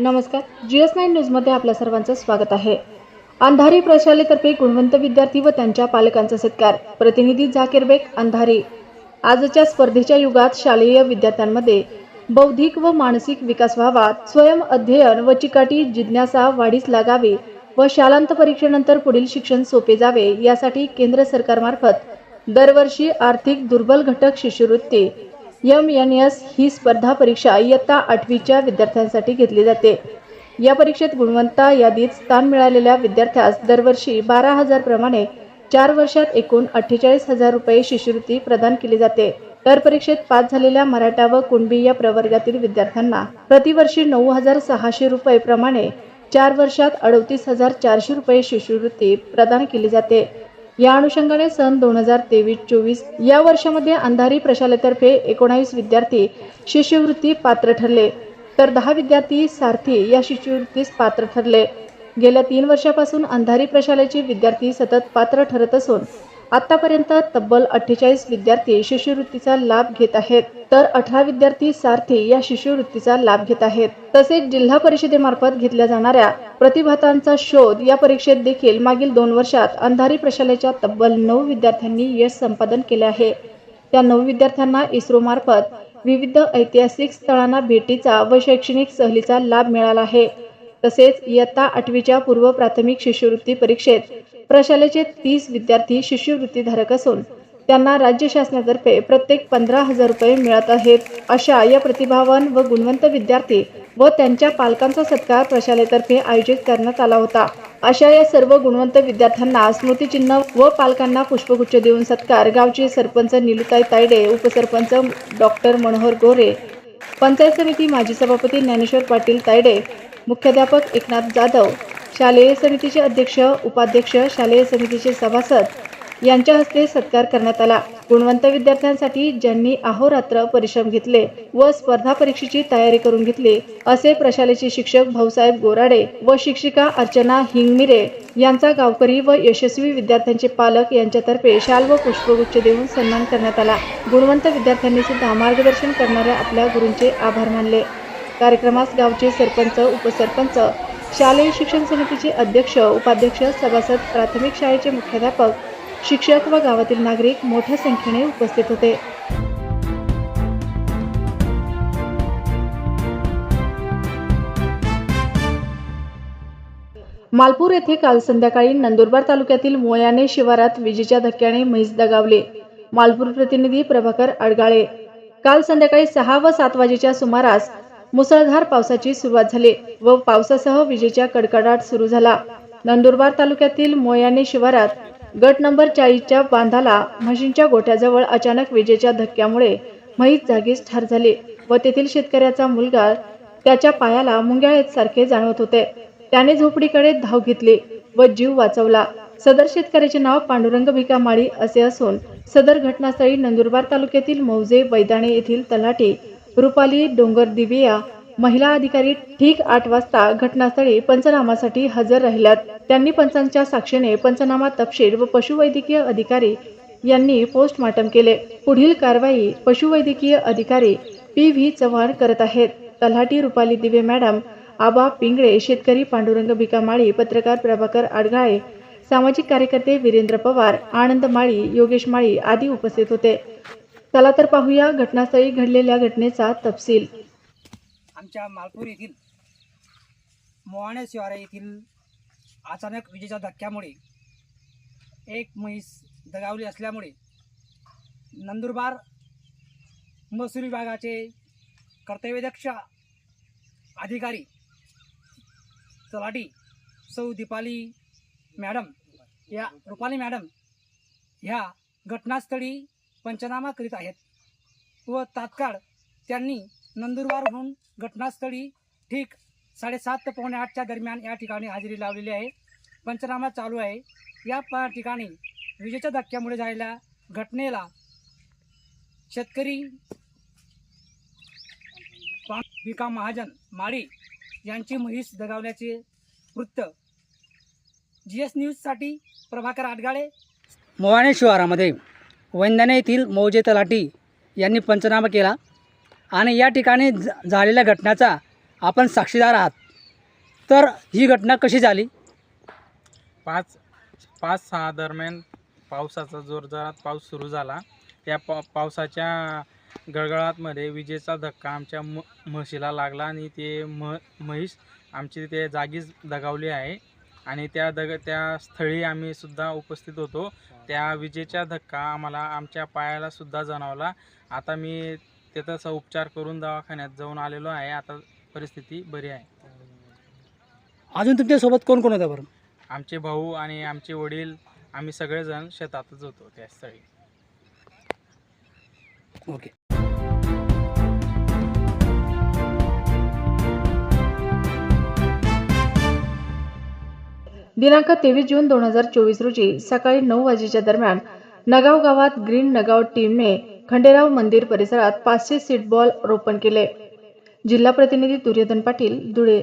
नमस्कार. G S nine न्यूजमध्ये आपल्या सर्वांचं स्वागत आहे. अंधारी प्रशालेतर्फे गुणवंत विद्यार्थी व त्यांच्या पालकांचा सत्कार. प्रतिनिधी झाकीर बेग अंधारी. आजच्या स्पर्धेच्या युगात शालेय विद्यार्थ्यांमध्ये बौद्धिक व मानसिक विकास व्हावा स्वयं अध्ययन व चिकाटी जिज्ञासा वाढीस लागावी व शालांत परीक्षेनंतर पुढील शिक्षण सोपे जावे यासाठी केंद्र सरकारमार्फत दरवर्षी आर्थिक दुर्बल घटक शिष्यवृत्ती एम एन एस ही स्पर्धा परीक्षा इयत्ता आठवीच्या विद्यार्थ्यांसाठी घेतली जाते. या परीक्षेत गुणवंता यादीत स्थान मिळालेल्या विद्यार्थ्यास दरवर्षी बारा हजार प्रमाणे चार वर्षात एकूण अठ्ठेचाळीस हजार रुपये शिष्यवृत्ती प्रदान केली जाते. तर परीक्षेत पास झालेल्या मराठा व कुणबी या प्रवर्गातील विद्यार्थ्यांना प्रतिवर्षी नऊ हजार सहाशे रुपये प्रमाणे चार वर्षात अडतीस हजार चारशे रुपये शिष्यवृत्ती प्रदान केली जाते. या अनुषंगाने सन दोन हजार तेवीस चोवीस या वर्षामध्ये अंधारी प्रशालेतर्फे एकोणावीस विद्यार्थी शिष्यवृत्ती पात्र ठरले. तर दहा विद्यार्थी सारथी या शिष्यवृत्तीस पात्र ठरले. गेल्या तीन वर्षापासून अंधारी प्रशालेचे विद्यार्थी सतत पात्र ठरत असून आतापर्यंत तब्बल अठ्ठेचाळीस विद्यार्थी शिष्यवृत्तीचा लाभ घेत आहेत. तर अठरा विद्यार्थी सारथी या शिष्यवृत्तीचा लाभ घेत आहेत. तसेच जिल्हा परिषदेमार्फत घेतल्या जाणाऱ्या प्रतिभातांचा शोध या परीक्षेत देखील मागील दोन वर्षात अंधारी प्रशालेच्या तब्बल नऊ विद्यार्थ्यांनी यश संपादन केले आहे. त्या नऊ विद्यार्थ्यांना इस्रो मार्फत विविध ऐतिहासिक स्थळांना भेटीचा व शैक्षणिक सहलीचा लाभ मिळाला आहे. तसेच इयत्ता आठवीच्या पूर्व प्राथमिक शिष्यवृत्ती परीक्षेत प्रशालेचे तीस विद्यार्थी शिष्यवृत्तीधारक असून त्यांना राज्य शासनातर्फे प्रत्येक पंधरा हजार रुपये मिळत आहेत अशा या प्रतिभावान व गुणवंत विद्यार्थी व त्यांच्या पालकांचा सत्कार प्रशालेतर्फे आयोजित करण्यात आला होता. अशा या सर्व गुणवंत विद्यार्थ्यांना स्मृतिचिन्ह व पालकांना पुष्पगुच्छ देऊन सत्कार. गावचे सरपंच निलुताई तायडे उपसरपंच डॉक्टर मनोहर गोरे पंचायत समिती माजी सभापती ज्ञानेश्वर पाटील तायडे मुख्याध्यापक एकनाथ जाधव शालेय समितीचे अध्यक्ष उपाध्यक्ष शालेय समितीचे सभासद यांच्या हस्ते सत्कार करण्यात आला. गुणवंत विद्यार्थ्यांसाठी ज्यांनी अहोरात्र परिश्रम घेतले व स्पर्धा परीक्षेची तयारी करून घेतली असे प्रशालेचे शिक्षक भाऊसाहेब गोराडे व शिक्षिका अर्चना हिंगमिरे यांचा गावकरी व यशस्वी विद्यार्थ्यांचे पालक यांच्यातर्फे शाल व पुष्पगुच्छ देऊन सन्मान करण्यात आला. गुणवंत विद्यार्थ्यांनी सुद्धा मार्गदर्शन करणाऱ्या आपल्या गुरूंचे आभार मानले. कार्यक्रमास गावचे सरपंच उपसरपंच शालेय शिक्षण समितीचे अध्यक्ष उपाध्यक्ष सभासद प्राथमिक शाळेचे मुख्याध्यापक शिक्षक व गावातील नागरिक मोठ्या संख्येने उपस्थित होते. मालपूर येथे काल संध्याकाळी नंदुरबार तालुक्यातील मोयाने शिवारात विजेच्या धक्क्याने म्हैस दगावले. मालपूर प्रतिनिधी प्रभाकर अडगाळे काल संध्याकाळी सहा व सात वाजेच्या सुमारास मुसळधार पावसाची सुरुवात झाली व पावसासह विजेच्या कडकडाट सुरू झाला. नंदुरबार तालुक्यातील मोयाने शिवारात गट नंबर चाळीसच्या बांधाला म्हशींच्या गोठ्याजवळ अचानक विजेच्या धक्क्यामुळे म्हैस जागीच ठार झाली व तेथील शेतकऱ्याचा मुलगा त्याच्या पायाला मुंग्या सारखे जाणवत होते. त्याने झोपडीकडे धाव घेतली व जीव वाचवला. सदर शेतकऱ्याचे नाव पांडुरंग भिका माळी असे असून सदर घटनास्थळी नंदुरबार तालुक्यातील मौजे बैदाणे येथील तलाठी रुपाली डोंगर दिविया महिला अधिकारी ठीक आठ वाजता घटनास्थळी पंचनामासाठी हजर राहिल्यात. त्यांनी पंचांच्या साक्षीने पंचनामा तपशील व पशुवैद्यकीय अधिकारी यांनी पोस्टमार्टम केले. पुढील कारवाई पशुवैद्यकीय अधिकारी पी व्ही चव्हाण करत आहेत. तलाठी रुपाली दिवे मॅडम आबा पिंगळे शेतकरी पांडुरंग भिकामाळी पत्रकार प्रभाकर आडगाळे सामाजिक कार्यकर्ते वीरेंद्र पवार आनंद माळी योगेश माळी आदी उपस्थित होते. चला तर पाहूया घटनास्थळी घडलेल्या घटनेचा तपशील. आमच्या मालपूर येथील मोहाणे शिवारा येथील अचानक विजेच्या धक्क्यामुळे एक म्हैस दगावली असल्यामुळे नंदुरबार महसूल विभागाचे कर्तव्यदक्ष अधिकारी तलाठी सौ दीपाली मॅडम या रुपाली मॅडम ह्या घटनास्थळी पंचनामा करीत आहेत व तात्काळ त्यांनी नंदुरबारहून घटनास्थळी ठीक साडेसात ते पावणे आठच्या दरम्यान या ठिकाणी हजेरी लावलेली आहे. पंचनामा चालू आहे. या प ठिकाणी विजेच्या धक्क्यामुळे झालेल्या घटनेला शेतकरी विका महाजन माळी यांची म्हैस दगावल्याचे वृत्त. जी एस न्यूजसाठी प्रभाकर आडगाळे. मोहाणे शिवारामध्ये वैंदाने येथील मौजे तलाटी यांनी पंचनामा केला. आणि या ठिकाणी झालेल्या घटनेचा आपण साक्षीदार आहात. तर ही घटना कशी झाली? पाच पाच सहा दरम्यान पावसाचा जोरदारात पाऊस सुरू झाला. त्या पा पावसाच्या गळगळातमध्ये विजेचा धक्का आमच्या म म्हशीला लागला आणि ते म म्हैस आमची ते जागीच दगावली आहे. आणि त्या दग त्या स्थळी आम्ही सुद्धा उपस्थित होतो. त्या विजेचा धक्का आम्हाला आमच्या पायाला सुद्धा जाणवला. आता मी त्याचा उपचार करून दवाखान्यात जाऊन आलेलो आहे. आता परिस्थिती बरी आहे. अजून तुमच्यासोबत कोण कोण होतं बरं? आमचे भाऊ आणि आमचे वडील आम्ही सगळेजण शेतातच होतो त्या स्थळी. ओके. दिनांक तेवीस जून दोन हजार चोवीस रोजी सकाळी नऊ वाजेच्या दरम्यान नगाव गावात ग्रीन नगाव टीमने खंडेराव मंदिर परिसरात पाचशे सीट बॉल रोपण केले. जिल्हा प्रतिनिधी दुर्योधन पाटील धुळे.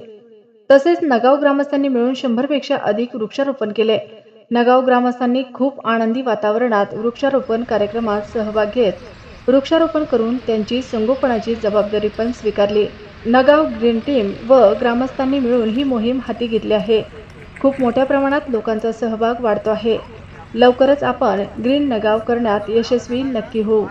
तसेच नगाव ग्रामस्थांनी मिळून शंभरपेक्षा अधिक वृक्षारोपण केले. नगाव ग्रामस्थांनी खूप आनंदी वातावरणात वृक्षारोपण कार्यक्रमात सहभाग घेत वृक्षारोपण करून त्यांची संगोपनाची जबाबदारी पण स्वीकारली. नगाव ग्रीन टीम व ग्रामस्थांनी मिळून ही मोहीम हाती घेतली आहे. खूप मोठ्या प्रमाणात लोकांचा सहभाग वाढतो आहे. लवकरच आपण ग्रीन नगाव करण्यात यशस्वी नक्की होऊ.